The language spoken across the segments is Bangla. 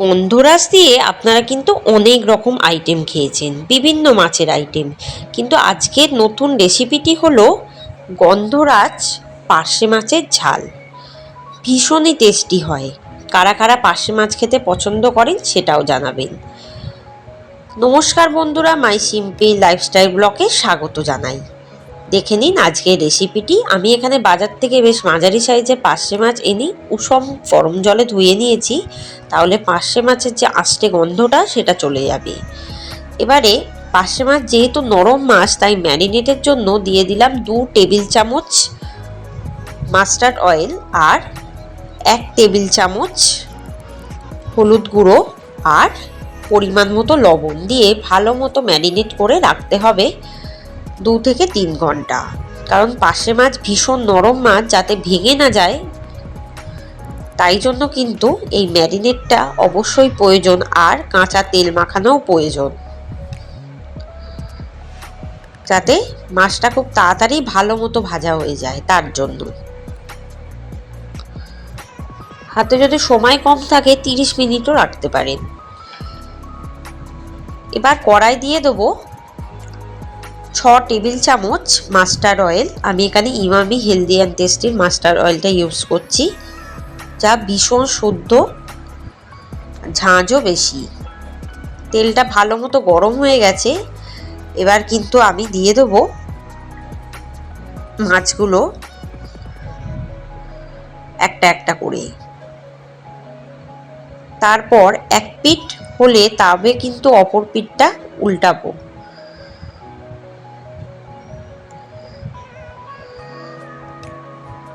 গন্ধরাজ দিয়ে আপনারা কিন্তু অনেক রকম আইটেম খেয়েছেন, বিভিন্ন মাছের আইটেম কিন্তু আজকের নতুন রেসিপিটি হলো গন্ধরাজ পার্শে মাছের ঝাল। ভীষণই টেস্টি হয়। কারা কারা পার্শে মাছ খেতে পছন্দ করেন সেটাও জানাবেন। নমস্কার বন্ধুরা মাই সিম্পল লাইফস্টাইল ব্লকে স্বাগত জানাই। দেখে নিন আজকের রেসিপিটি আমি এখানে বাজার থেকে বেশ মাঝারি সাইজে পার্শে মাছ এনে উষম গরম জলে ধুয়ে নিয়েছি। তাহলে পার্শে মাছের যে আষ্টে গন্ধটা, সেটা চলে যাবে। এবারে পার্শে মাছ যেহেতু নরম মাছ, তাই ম্যারিনেটের জন্য দিয়ে দিলাম দু টেবিল চামচ মাস্টার্ড অয়েল আর এক টেবিল চামচ হলুদ গুঁড়ো আর পরিমাণ মতো লবণ দিয়ে ভালো মতো ম্যারিনেট করে রাখতে হবে। দু থেকে তিন ঘণ্টা। কারণ পাশে মাছ ভীষণ নরম মাছ, যাতে ভেঙে না যায়। তাই জন্য কিন্তু এই ম্যারিনেটটা অবশ্যই প্রয়োজন আর কাঁচা তেল মাখানোও প্রয়োজন। যাতে মাছটা খুব তাড়াতাড়ি ভালো মতো ভাজা হয়ে যায় তার জন্য। হাতে যদি সময় কম থাকে, তিরিশ মিনিটও রাখতে পারেন। এবার কড়াই দিয়ে দেবো ছ টেবিল চামচ মাস্টার্ড অয়েল। আমি এখানে ইমামি হেলদি অ্যান্ড টেস্টির মাস্টার্ড অয়েলটা ইউজ করছি। যা ভীষণ শুদ্ধ, ঝাঁঝও বেশি। তেলটা ভালো মতো গরম হয়ে গেছে। এবার কিন্তু আমি দিয়ে দেবো মাছগুলো একটা একটা করে। তারপর এক পিঠ হলে তবে কিন্তু অপর পিঠটা উল্টাবো।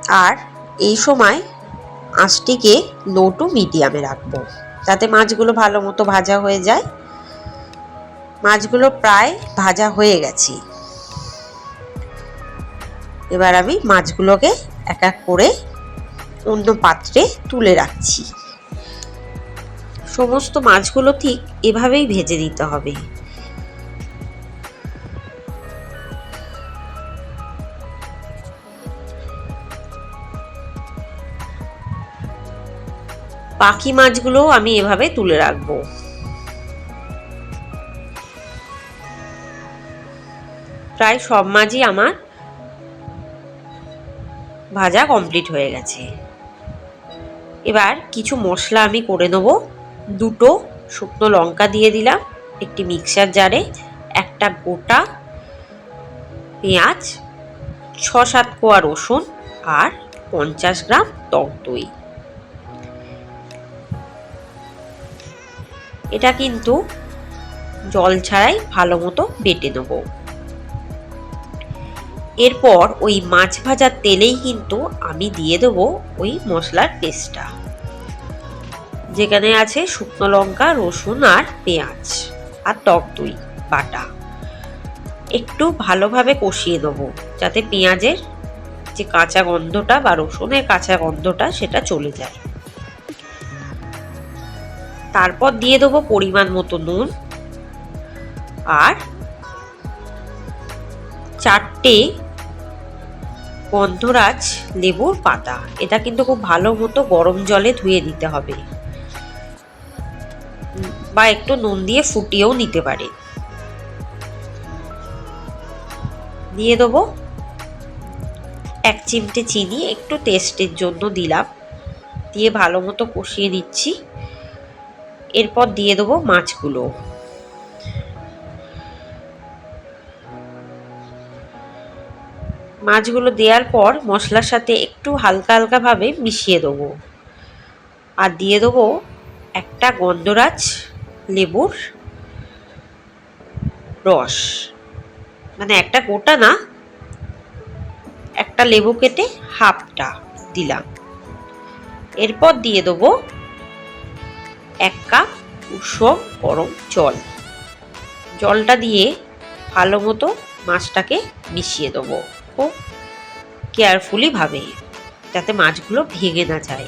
আর এই সময় আঁচটিকে লো টু মিডিয়ামে রাখব। যাতে মাছগুলো ভালো মতো ভাজা হয়ে যায়। মাছগুলো প্রায় ভাজা হয়ে গেছে। এবার আমি মাছগুলোকে এক এক করে অন্য পাত্রে তুলে রাখছি। সমস্ত মাছগুলো ঠিক এভাবেই ভেজে নিতে হবে। বাকি মাছগুলো আমি এভাবে তুলে রাখব। প্রায় সব মাছই আমার ভাজা কমপ্লিট হয়ে গেছে। এবার কিছু মশলা আমি করে নেব। দুটো শুকনো লঙ্কা দিয়ে দিলাম, একটি মিক্সার জারে, একটা গোটা পেঁয়াজ ছ সাত কোয়া রসুন আর পঞ্চাশ গ্রাম টক দই। এটা কিন্তু জল ছাড়াই ভালো মতো বেটে নেব। এরপর ওই মাছ ভাজার তেলেই কিন্তু আমি দিয়ে দেবো ওই মশলার পেস্টটা। যেখানে আছে শুকনো লঙ্কা, রসুন আর পেঁয়াজ আর টক দই বাটা। একটু ভালোভাবে কষিয়ে দেবো যাতে পেঁয়াজের যে কাঁচা গন্ধটা বা রসুনের কাঁচা গন্ধটা সেটা চলে যায়। তারপর দিয়ে দেবো পরিমাণ মতো নুন। আর চারটে গন্ধরাজ লেবুর পাতা। এটা কিন্তু খুব ভালো মতো গরম জলে ধুয়ে নিতে হবে। বা একটু নুন দিয়ে ফুটিয়েও নিতে পারে। দিয়ে দেবো এক চিমটে চিনি, একটু টেস্টের জন্য দিলাম। দিয়ে ভালো মতো কষিয়ে নিচ্ছি। এরপর দিয়ে দেবো মাছগুলো। মাছগুলো দেওয়ার পর মশলার সাথে একটু হালকা হালকাভাবে মিশিয়ে দেবো। আর দিয়ে দেবো একটা গন্ধরাজ লেবুর রস। মানে একটা গোটা না, একটা লেবু কেটে হাফটা দিলাম। এরপর দিয়ে দেবো এক কাপ উষম গরম জল। জলটা দিয়ে ভালো মতো মাছটাকে মিশিয়ে দেবো খুব কেয়ারফুলি ভাবে, যাতে মাছগুলো ভেঙে না যায়।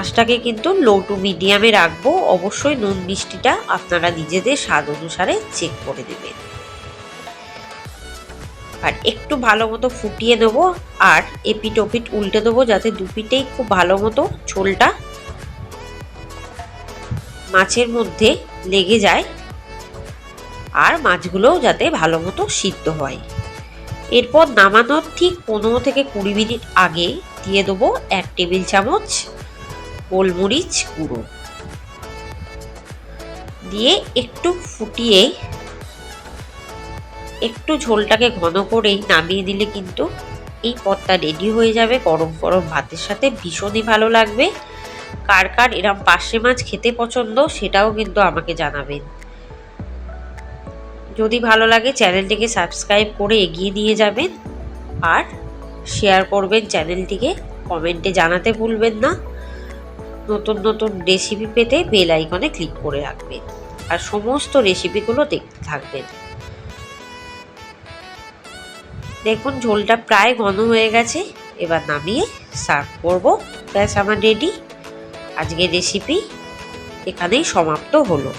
আঁচটাকে কিন্তু লো টু মিডিয়ামে রাখব, অবশ্যই নুন মিষ্টিটা আপনারা নিজেদের স্বাদ অনুসারে চেক করে দেবেন আর একটু ভালো মতো ফুটিয়ে দেবো আর এপিট ওপিট উল্টে দেবো, যাতে দুপিটেই খুব ভালো মতো ঝোলটা মাছের মধ্যে লেগে যায় আর মাছগুলোও যাতে ভালো মতো সিদ্ধ হয়। এরপর নামানোর ঠিক পনেরো থেকে কুড়ি মিনিট আগে দিয়ে দেবো এক টেবিল চামচ গোলমরিচ গুঁড়ো। দিয়ে একটু ফুটিয়ে একটু ঝোলটাকে ঘন করেই নামিয়ে দিলে কিন্তু এই পদটা রেডি হয়ে যাবে। গরম গরম ভাতের সাথে ভীষণই ভালো লাগবে। কার কার এরম পার্শে মাছ খেতে পছন্দ সেটাও কিন্তু আমাকে জানাবেন। যদি ভালো লাগে চ্যানেলটিকে সাবস্ক্রাইব করে এগিয়ে নিয়ে যাবেন আর শেয়ার করবেন চ্যানেলটিকে, কমেন্টে জানাতে ভুলবেন না। নতুন নতুন রেসিপি পেতে বেল আইকনে ক্লিক করে রাখবেন আর সমস্ত রেসিপিগুলো দেখতে থাকবেন। দেখুন ঝোলটা প্রায় ঘন হয়ে গেছে, এবার নামিয়ে সার্ভ করব। ব্যাস, আমার রেডি আজকের রেসিপি এখানেই সমাপ্ত হলো।